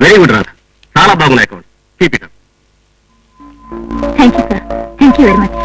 Very good Radha చాలా బాగున్నాయి account. Keep it thank you sir thank you very much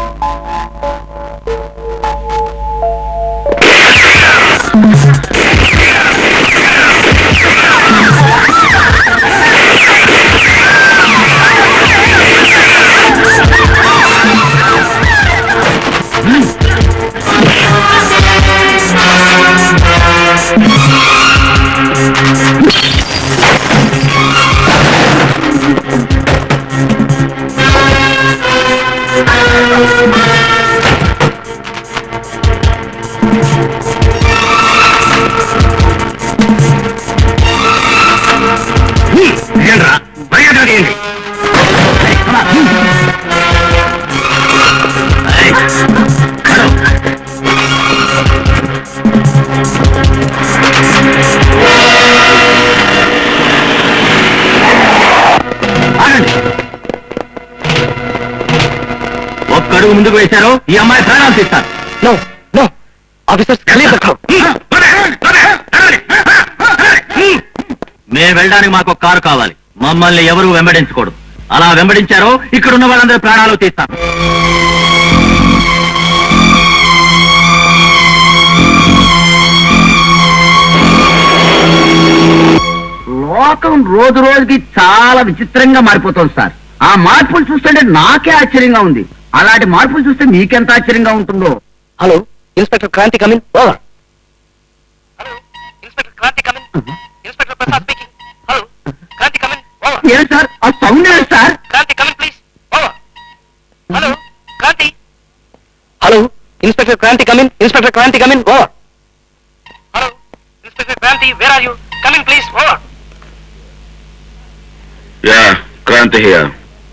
అడుగు ముందుకు వేశారు ఈ అమ్మాయి ప్రాణాలు తీస్తారు. నో నో ఆఫీసర్స్ మేము వెళ్ళడానికి మాకు ఒక కారు కావాలి. మమ్మల్ని ఎవరు వెంబడించకూడదు. అలా వెంబడించారో ఇక్కడ ఉన్న వాళ్ళందరి ప్రాణాలు తీస్తాం లోకం రోజు రోజుకి చాలా విచిత్రంగా మారిపోతుంది సార్. ఆ మార్పులు చూస్తుంటే నాకే ఆశ్చర్యంగా ఉంది. అలాంటి మార్పులు చూస్తే మీకెంత ఆశ్చర్యంగా ఉంటుందో. Hello inspector Kranthi come in over hello inspector Kranthi come in inspector Prasad speaking hello Kranthi come in over ఏం సార్? ఆ సౌండ్ ఏంటి sir? Kranthi come in please over hello Kranthi hello inspector Kranthi come in inspector Kranthi come in over hello inspector Kranthi where are you come in please over yeah Kranthi here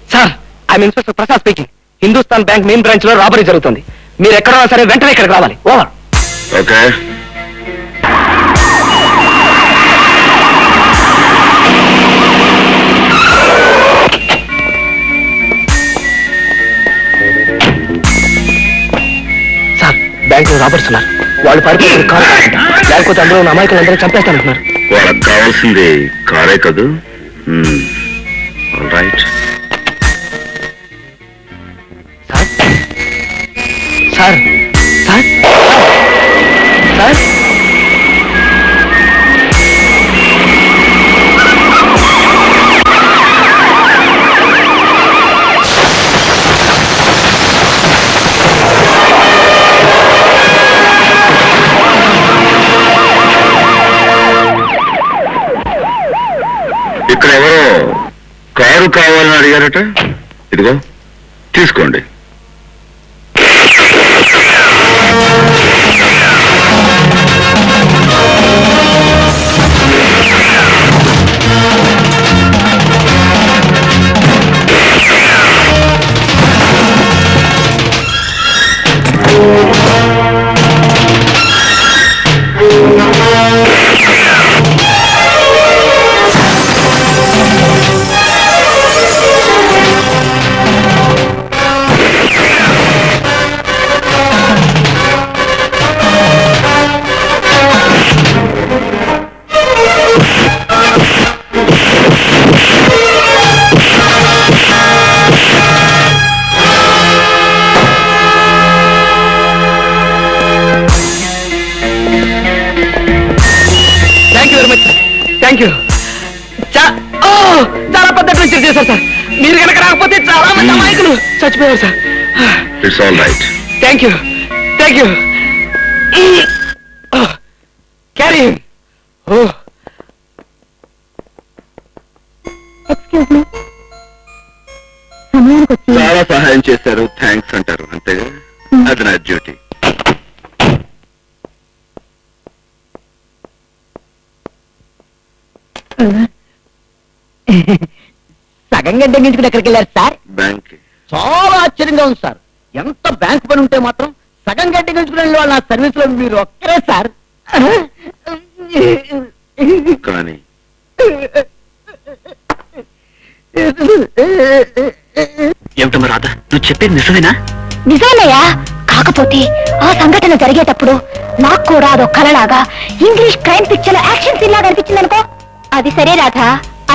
sir I'm inspector Prasad speaking Hindustan bank main బ్రాంచ్లో robbery జరుగుతుంది. మీరు ఎక్కడున్నా సరే వెంటనే ఇక్కడికి రావాలి. Over. Okay. Sir బ్యాంక్లో robbers ఉన్నారు. వాళ్ళు పడిపోతున్న కారు లేకపోతే అందులో ఉన్న అమాయకులందరూ చంపేస్తానంటున్నారు వాళ్ళకి కావాల్సింది కారే కదూ? Right sir. సార్? సార్? ఇక్కడ ఎవరో కారు కావాలని అడిగారట? ఇదిగో తీసుకోండి. చాలా పెద్ద ట్రీచర్ చేశారు సార్. మీరు కనుక రాకపోతే చాలా మంది Hmm. అమాయకులు చచ్చిపోయారు sir. It's all right thank you thank you carry ఓ. ఎక్స్క్యూజ్ మీ సమయానికి వచ్చి చాలా సహాయం చేశారు. థ్యాంక్స్ అంటారు. అంతేగా అది నా డ్యూటీ సగం గంట ఎంగించుకుని ఎక్కడికి వెళ్ళారు సార్? బ్యాంక్ చాలా ఆశ్చర్యంగా ఉంది సార్. ఎంత బ్యాంక్ పని ఉంటే మాత్రం సగం గంట ఎంగించుకుని వెళ్ళే వాళ్ళు నా సర్వీస్లో మీరు ఒక్కరే సార్. కానీ. ఏమిటమ్మా రాధ? నువ్వు చెప్పేది నిజమేనా? నిజాలయ్యా కాకపోతే ఆ సంఘటన జరిగేటప్పుడు నాకు కూడా అదో కలలాగా English crime picture action scene లాగా అనిపించింది అనుకో అది సరే రాధ.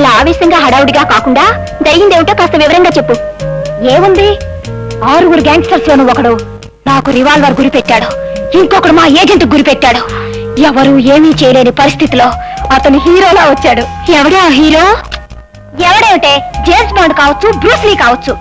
అలా ఆవేశంగా హడావుడిగా కాకుండా జరిగిందేమిటో కాస్త వివరంగా చెప్పు. ఏముంది? ఆరుగురు గ్యాంగ్స్టర్స్ లోను ఒకడు నాకు రివాల్వర్ గురి పెట్టాడు. ఇంకొకడు మా ఏజెంట్ గురి పెట్టాడు. ఎవరు ఏమీ చేయలేని పరిస్థితిలో అతను హీరోలా వచ్చాడు. ఎవడా హీరో? ఎవడేమిటే? జేమ్స్ బాండ్ కావచ్చు బ్రూస్లీ కావచ్చు.